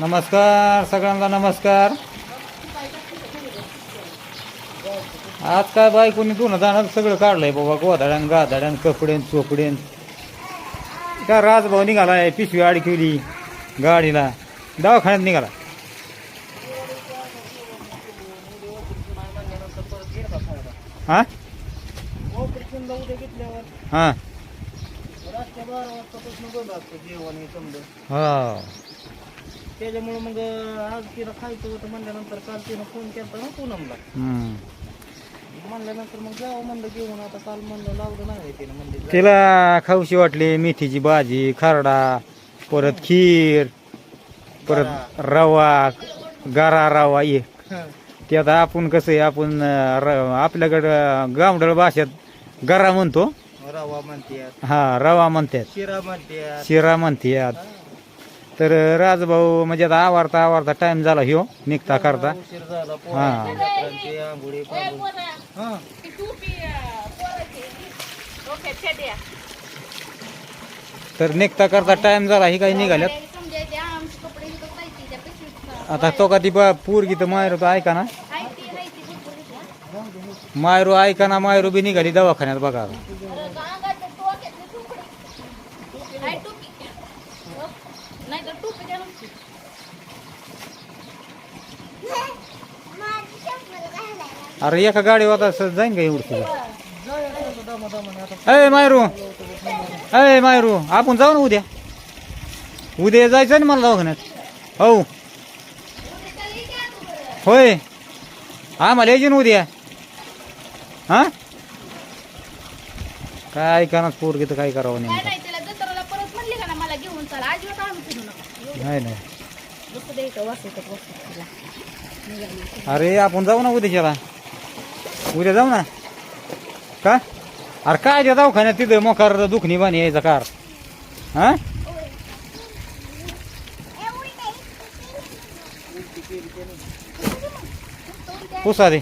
नमस्कार सगळ्यांना नमस्कार. आज काय बायकोनी दोन जाणार सगळं काढलंय बाबा गोधाड्यान गाधाड्यान कपडेन चोपडेन का राजभाऊ निघालाय पिशवी अडकवली गाडीला. दवाखान्यात निघाला. हा? हा. त्याच्यामुळे मग आज तिला खायचं होतं म्हणल्यानंतर काल तिनं फोन केला ना पूनमला. हम्म. म्हणल्यानंतर मग जावं म्हणलं घेऊन आता काल म्हणलं लावलं नाही तिनं म्हणले तिला खाऊशी वाटली मेथीची भाजी खरडा परत खीर परत रवा गारा रवा ये. ते आता आपण कसं आहे आपण अं, र- आपल्याकडं गावडळ भाषेत गरा म्हणतो. रवा म्हणतात हा रवा म्हणतात शिरा म्हणतात शिरा म्हणतात तर राजभाऊ म्हणजे आता आवारता आवारता टाइम झाला ह्यो निघता करता. हा. तर निघता करता टाइम झाला ही काही निघाल्यात. आता तो का ती बा पोरगी तर मायरू तर ऐका ना. मायरू ऐका ना मायरू बी निघाली दवाखान्यात बघा आता. अरे एका गाडी होता जाईन का एवढं तुझं? अय मायरू. अय मायरू. आपण जाऊ ना उद्या. उद्या जायचं ना मला दवाखान्यात. हो. होय. आम्हाला यायची ना उद्या. हा? काय करणार पोरगी तर काय करावं नाही नेमकं नाही त्याला जत्राला परत म्हणले का ना मला घेऊन चला अजिबात आम्ही फिरू नका नाही नाही. बसू दे इथं तिला अरे आपण जाऊ ना उद्याच्याला. उद्या जाऊ ना? का? अरे काय त्या दवाखान्यात तिथं मोकार दुखणी बाणी यायचा कार? हा? पुसा दे.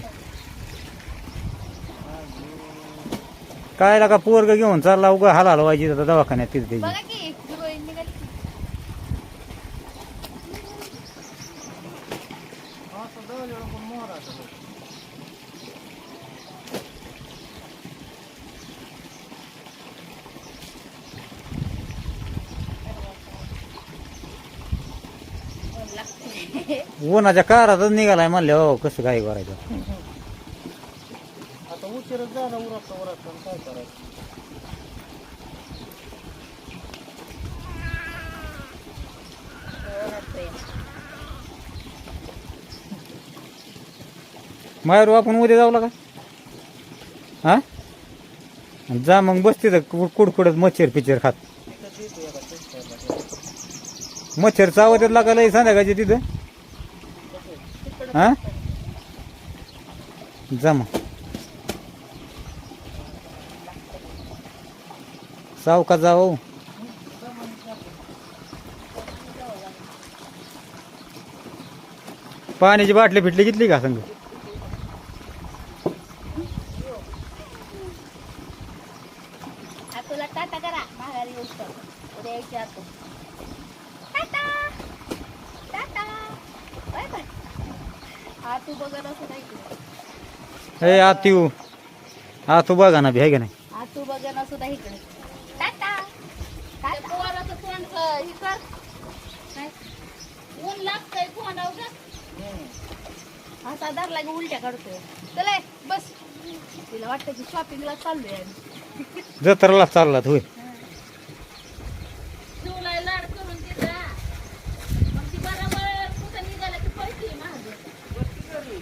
काय लागा पोरग घेऊन चालला उगा हाल हलवायची आता दवाखान्यात तिथे त्याची. बघा की हिरोईन निघाली असं जवळ पण मोहर असं उन्हाच्या कारातच निघालाय म्हणले हो कसं काय करायचं आता उशीरच झाला उरकता उरकता आणि काय करायचं माहेरू आपण उद्या जाऊ लागा हा? जा मग बस तिथं कुडकुडत मच्छर पिच्चर खात. मच्छर चावत लागायला संध्याकाळची तिथं. हा? जा मग. सावका जाऊ हो. पाण्याची बाटली फिटली घेतली का संग हा तुला टाटा करा माघारी येऊस तर उद्या यायची आता टाटा टाटा बाय बाय हा तू बघत असं नाही की हे आत्यू हा तू बघा ना नाही? हा तू बघत असं नाही इकडे. टाटा. काय पोराचं तोंड क- हे कर. काय? ऊन लागतंय तोंडावर का असा धरला की उलट्या काढतोय. चला बस. तिला वाटतं की शॉपिंगला चाललोय आम्ही. जत्राला चालला होय शिवला लाड करून तिचा मग ती बरोबर कुठं निघाला की पैसे महाग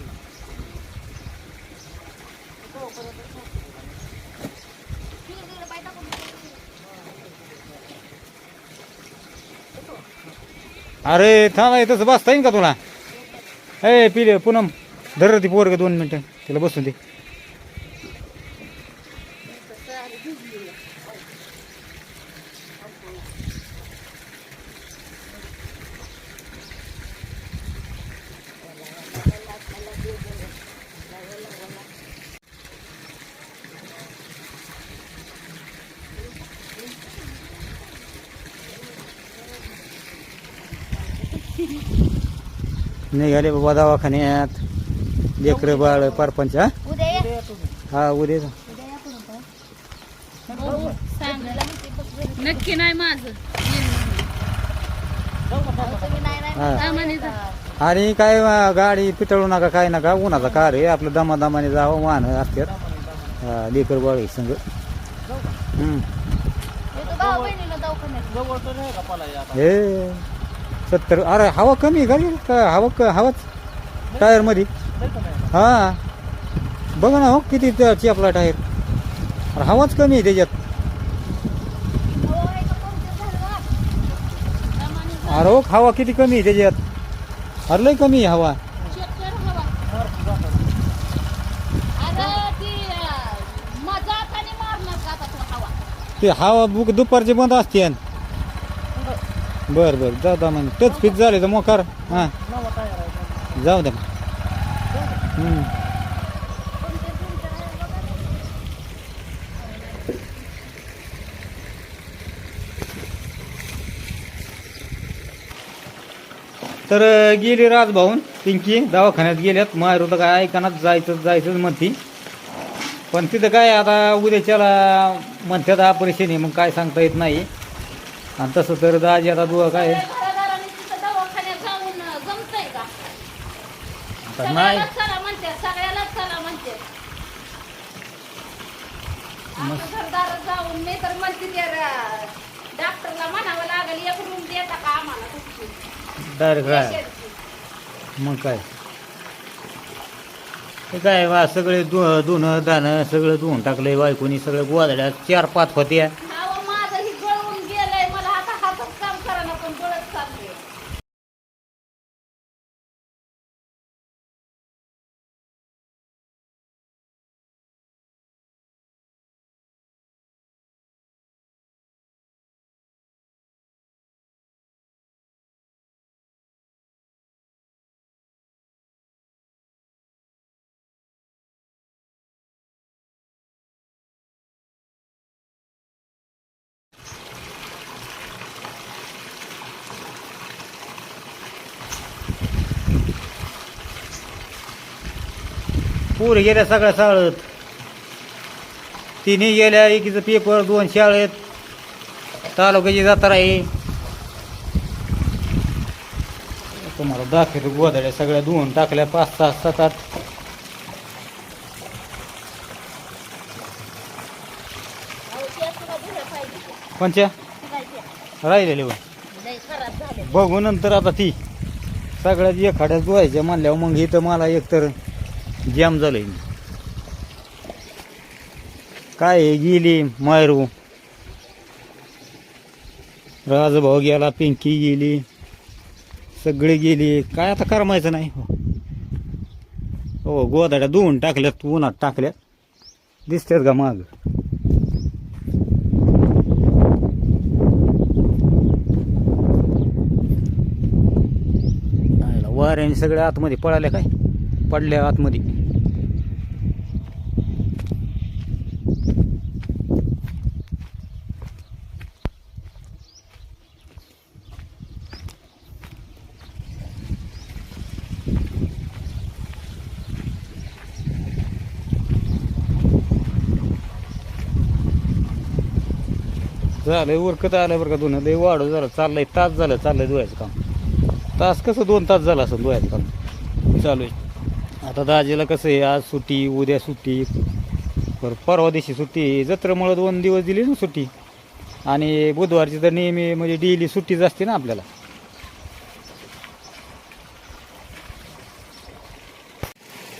अरे थांब आहे तसं बसता येईन का तुला? ए पिले पूनम धर ती पोरग दोन मिनटं. तिला बसून दे. निघाले बाबा दवाखान्यात. लेकरं बाळ परपंच हा? उद्या. हा नक्की नाही माझं. हा. आणि काय गाडी पितळू नका काय नका. उन्हाचा कार आहे आपलं दमादमाने जावं वाहन असतात. हा, लेकर बाळ संग? हम्म. हे. सत्तर. अरे हवा कमी आहे का हवा क हवाच टायरमध्ये? हां. बघा ना हो किती त्या चेपला टायर. अरे हवाच कमी आहे त्याच्यात. अरे हो हवा किती कमी आहे त्याच्यात. अरे लय कमी आहे हवा. हवा ते हवा बुक दुपारची बंद असते बर बर. जाऊ द्या म्हणजे टच फिट झाले तर मोकार हां. जाऊ द्या तर गेली राजभाऊन पिंकी. दवाखान्यात गेल्यात. माहेर तर काय ऐकानात. जायचं जायचंच म्हणती. पण तिथं काय आता उद्याच्याला म्हणतात ऑपरेशन आहे मग काय सांगता येत नाही. आणि तसं तर दाजी आता दुवा काय? आता नाही. जाऊन तर म्हणते डॉक्टरला म्हणावं लागेल एक रूम देता का आम्हाला डायरेक्ट काय. मग काय? काय वा सगळे दु धुणं दाणं सगळं धुवून टाकलंय बायकोनी सगळं गोवादड्या चार पाच होत्या अहो, माझं ही गळून गेलंय मला आता हातच काम करा पण पूर गेल्या सगळ्या शाळेत तिन्ही गेल्या एकीचं पेपर दोन शाळेत. तालुक्याची जत्रा आहे. तुम्हाला दाखवतो गोधड्या सगळ्या धुवून टाकल्या पाच सहा सात आठ. अहो, कोणच्या बघ बघू नंतर आता ती. सगळ्यात एखाद्याच धुवायच्या म्हणल्यावर मग इथं मला एकतर जॅम झालंय. काय आहे, गेली मायरू. राजभाऊ गेला पिंकी गेली. सगळी गेली. काय आता करमायचं नाही. हो गोदाड्या धुवून टाकल्यात उन्हात टाकल्यात. दिसतात का माग? वाऱ्याने सगळ्या आतमध्ये पळाल्या काय? पडल्या आतमध्ये. झालंय उरकत आलं बरं का दोन लय वाढव झालं चाललंय तास झालं चाललंय धुवायचं काम. तास कसं दोन तास झालं असं धुवायचं काम. चालू आहे. आता दाजीला कसं आहे आज सुट्टी उद्या सुट्टी. बरं परवा दिवशी सुट्टी. जत्रेमुळं दोन दिवस दिली ना सुट्टी. आणि बुधवारची तर नेहमी म्हणजे डेली सुट्टीच असते ना आपल्याला.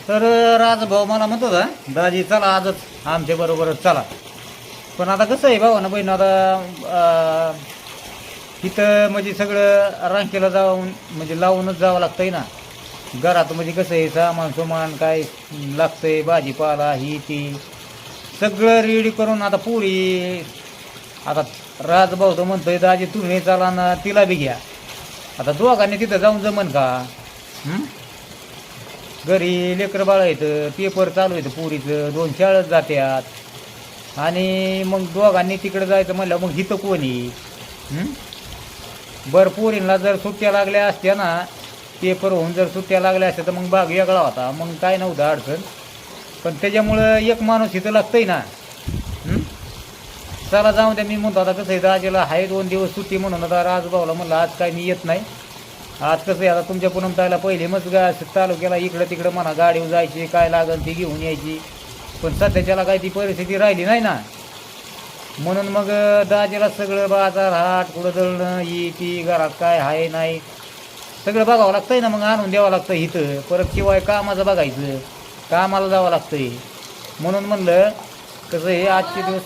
तर राजभाऊ मला म्हणत होता दाजी चला आजच आमच्या बरोबरच चला. पण आता कसं आहे भाऊ ना बहीण आता इथं म्हणजे सगळं रांकेला जाऊन म्हणजे लावूनच जावं लागतंय ना. घरात म्हणजे कसं आहे सामान सुमान काय लागतंय भाजीपाला ही ती. सगळं रेडी करून आता पुरी आता राजभाऊ तर म्हणतोय दाजी तुम्ही चला ना तिला बी घ्या. आता दोघांनी तिथं जाऊन जमन का? घरी लेकरं बाळ येतं पेपर चालू येतं पुरीचं दोन शाळेत जात्यात. आणि मग दोघांनी तिकडे जायचं म्हणलं मग हिथं कोणी बरं पोरींना जर सुट्ट्या लागल्या असत्या ना पेपर होऊन जर सुट्ट्या लागल्या असत्या तर मग भाग वेगळा होता. मग काय नव्हतं अडचण. पण त्याच्यामुळं एक माणूस इथं लागतंय ना. चला जाऊ द्या मी म्हणतो आता कसं आहे राजेला आहे दोन दिवस सुट्टी म्हणून आता राजभाऊला म्हणलं आज काय मी येत नाही. आज कसं आहे आता तुमच्या पुनम तायला पहिले मग गा तालुक्याला इकडं तिकडं म्हणा गाडीवर जायची काय लागल ती घेऊन यायची. पण सध्याच्याला काय ती परिस्थिती राहिली नाही ना. म्हणून मग दाजीला सगळं बाजार हाट कुठं दळणं ही ती घरात काय आहे नाही सगळं बघावं लागतंय ना मग आणून द्यावं लागतं इथं. परत शिवाय कामाचं बघायचं. कामाला जावं लागतंय. म्हणून म्हणलं कसं हे आजचे दिवस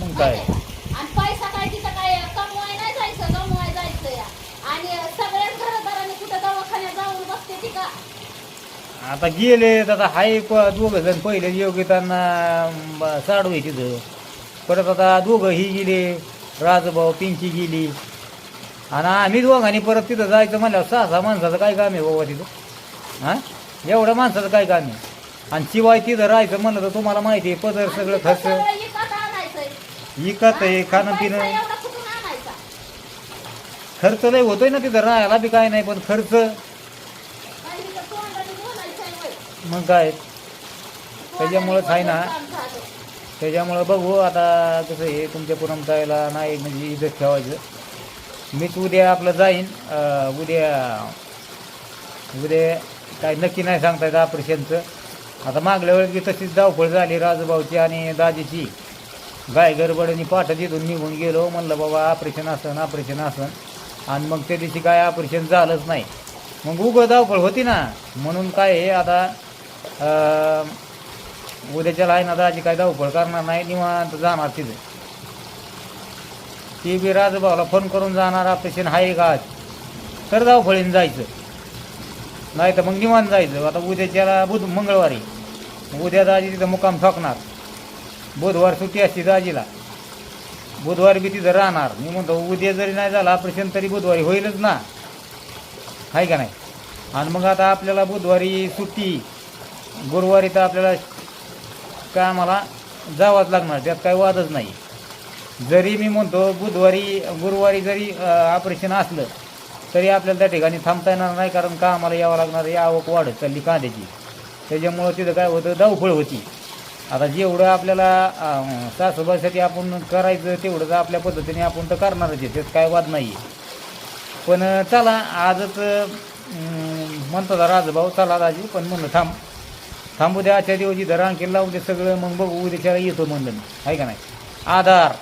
मग काय? तिथं काय कमवाय नाही जायचं कमवाय जायचं या. आणि सगळ्याच घरदारांनी कुठं दवाखान्यात जाऊन बसते ती का? आता गेले आता हाय प दोघं जण पहिले योगितांना साडू आहे तिथं. परत आता दोघं ही गेले राजभाऊ पिंकी गेली. आणि आम्ही दोघांनी परत तिथं जायचं म्हणल्यावर सहा सहा माणसाचं काय काम आहे बाबा तिथं? हां? एवढ्या माणसाचं काय काम आहे? आणि शिवाय तिथं राहायचं म्हणलं तर तुम्हाला माहिती आहे पदर सगळं खर्च. विकत आहे खाणं पिणं. खर्च लय होतोय ना तिथं राहायला बी काय नाही पण खर्च. मग काय? त्याच्यामुळंच आहे ना. त्याच्यामुळं बघू आता कसं आहे तुमच्या पुरमतायला नाही म्हणजे इज्जत ठेवायचं. मीच उद्या आपलं जाईन उद्या उद्या काय नक्की नाही सांगता येत ऑपरेशनचं. आता मागल्या वेळेस बी तशीच धावपळ झाली राजूभाऊची आणि दाजीची. गाय गडबडीने पाठ तिथून निघून गेलो. म्हणलं बाबा ऑपरेशन असन ऑपरेशन असन. आणि मग त्या दिवशी काय ऑपरेशन झालंच नाही. मग उगं धावपळ होती ना. म्हणून काय आहे आता उद्याच्या उद्याच्याला आहे ना दाजी काय धावपळ करणार नाही निवांत जाणार तिथे. ती बी राजभाऊला फोन करून जाणार ऑपरेशन आहे का? तर धावफळीन जायचं. नाही तर मग निवांत जायचं. आता उद्याच्याला बुध मंगळवारी. उद्या दाजी तिथं मुक्काम ठोकणार. बुधवार सुट्टी असते दाजीला. बुधवारी बी तिथं राहणार. मी म्हणतो उद्या जरी नाही झालं ऑपरेशन तरी बुधवारी होईलच ना. आहे का नाही? आणि मग आता आपल्याला बुधवारी सुट्टी. गुरुवारी तर आपल्याला कामाला जावंच लागणार. त्यात काही वादच नाही. जरी मी म्हणतो बुधवारी गुरुवारी जरी ऑपरेशन असलं तरी आपल्याला त्या ठिकाणी थांबता येणार नाही कारण कामाला यावं लागणार ही आवक वाढत चालली कांद्याची. त्याच्यामुळं तिथं काय होतं? धावपळ होती. आता जेवढं आपल्याला सासूबाईसाठी आपण करायचं तेवढं तर आपल्या पद्धतीने आपण तर करणारच आहे. त्यात काय वाद नाही आहे पण चला आजच म्हणतो जरा राजभाऊ चला दाजी पण म्हणलं थांब. थांबू द्या आजच्या दिवशी इथं रांकेल लावू दे सगळं मग बघू उद्याच्या येतो म्हणलं मी. आहे का नाही? आधार.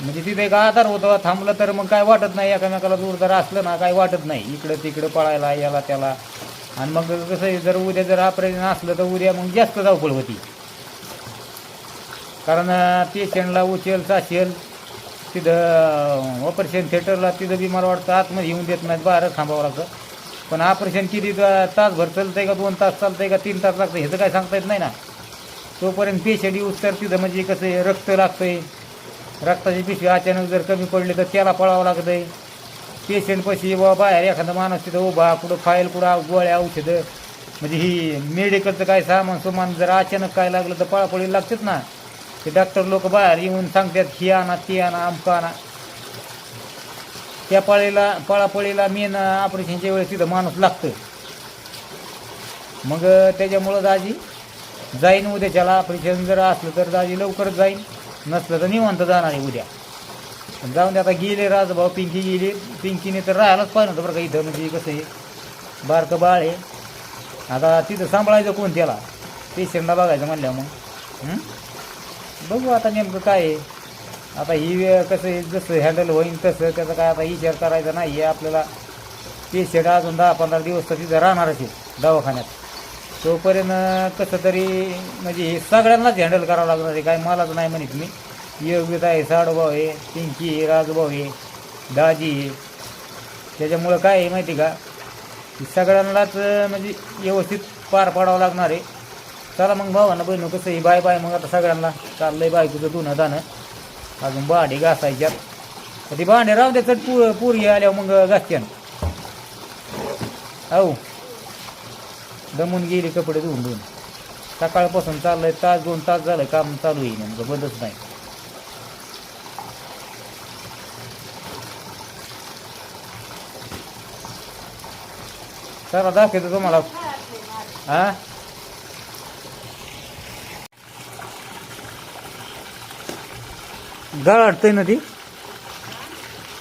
म्हणजे तिथे एक आधार होतो थांबलं तर मग काय वाटत नाही एकामेकाला जोरदार असलं ना काय वाटत नाही. इकडं तिकडं पळायला याला त्याला. आणि मग कसं आहे जर उद्या जर ऑपरेशन असलं तर उद्या मग जास्त धावपळ होती. कारण पेशंटला उचल साचेल तिथं ऑपरेशन थिएटरला तिथं बिमार वाटतं आतमध्ये येऊन देत नाहीत बाहेरच थांबावं लागतं. पण ऑपरेशन किती तासभर चालतं आहे का दोन तास चालतंय का तीन तास लागतं ह्याचं काय सांगता येत नाही ना. तोपर्यंत पेशंट यूज तर तिथं म्हणजे कसं आहे रक्त लागतं आहे रक्ताची पिशवी अचानक जर कमी पडली तर त्याला पळावं लागतंय. पेशंट पशी बाबा बाहेर एखादा माणूस तिथं उभा कुठं फाईल कुठं गोळ्या औषधं. म्हणजे ही मेडिकलचं काय सामान सुमान जर अचानक काय लागलं तर पळापळी लागतात ना. ते डॉक्टर लोक बाहेर येऊन सांगतात ही आणा ती आणा अमका आणा. त्या पळीला पळापळीला मेन ऑपरेशनच्या वेळेस तिथं माणूस लागतं. मग त्याच्यामुळं दाजी जाईन उद्याच्याला ऑपरेशन जर असलं तर दाजी लवकरच जाईन नसलं तर निवांत जाणार आहे उद्या. जाऊन दे आता गेले राजभाऊ पिंकी गेली. पिंकीने तर राहायलाच पाहिजे होतं बरं का इथं म्हणजे कसं आहे बारकं बाळ आहे. आता तिथं सांभाळायचं कोण त्याला? पेशंटला बघायचं म्हणल्या मग. बघू आता नेमकं काय आहे. आता ही वेळ कसं आहे जसं हँडल होईल तसं त्याचा काय आता विचार करायचा नाही. आहे आपल्याला पेशंट अजून दहा पंधरा दिवस तर तिथं राहणारच आहे दवाखान्यात. तोपर्यंत कसं तरी म्हणजे हे सगळ्यांनाच हँडल करावं लागणार आहे. काय मलाच नाही म्हणत मी. योगिता आहे साडूभाऊ आहे पिंकी आहे राजूभाऊ आहे दाजी आहे. त्याच्यामुळं काय आहे माहिती का? की सगळ्यांनाच म्हणजे व्यवस्थित पार पाडावं लागणार आहे. चला मग भावानं बहिणू कसं आहे? बाय बाय मग आता सगळ्यांना. चाललंय बायकोचं धुणं दाणं अजून भांडी घासायच्यात. तर ती भांडे? राहू द्या चट पू पुरी आल्यावर मग घासत्यान. हो दमून गेली कपडे धुवून धुवून. सकाळपासून चाललंय तास दोन तास झालं काम चालू आहे नेमकं बंदच नाही. चला दाखवतो तुम्हाला. हा? गळ गळाटतंय ना ती?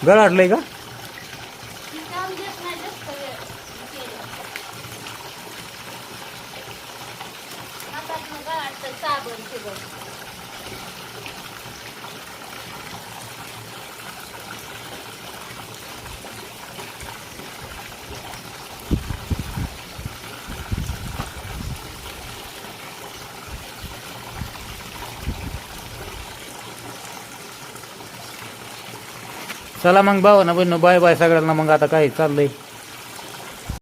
गळ अडलंय का? साबण चला मग भाऊ ना बहिण बाय बाय सगळ्यांना मग आता काय चाललंय.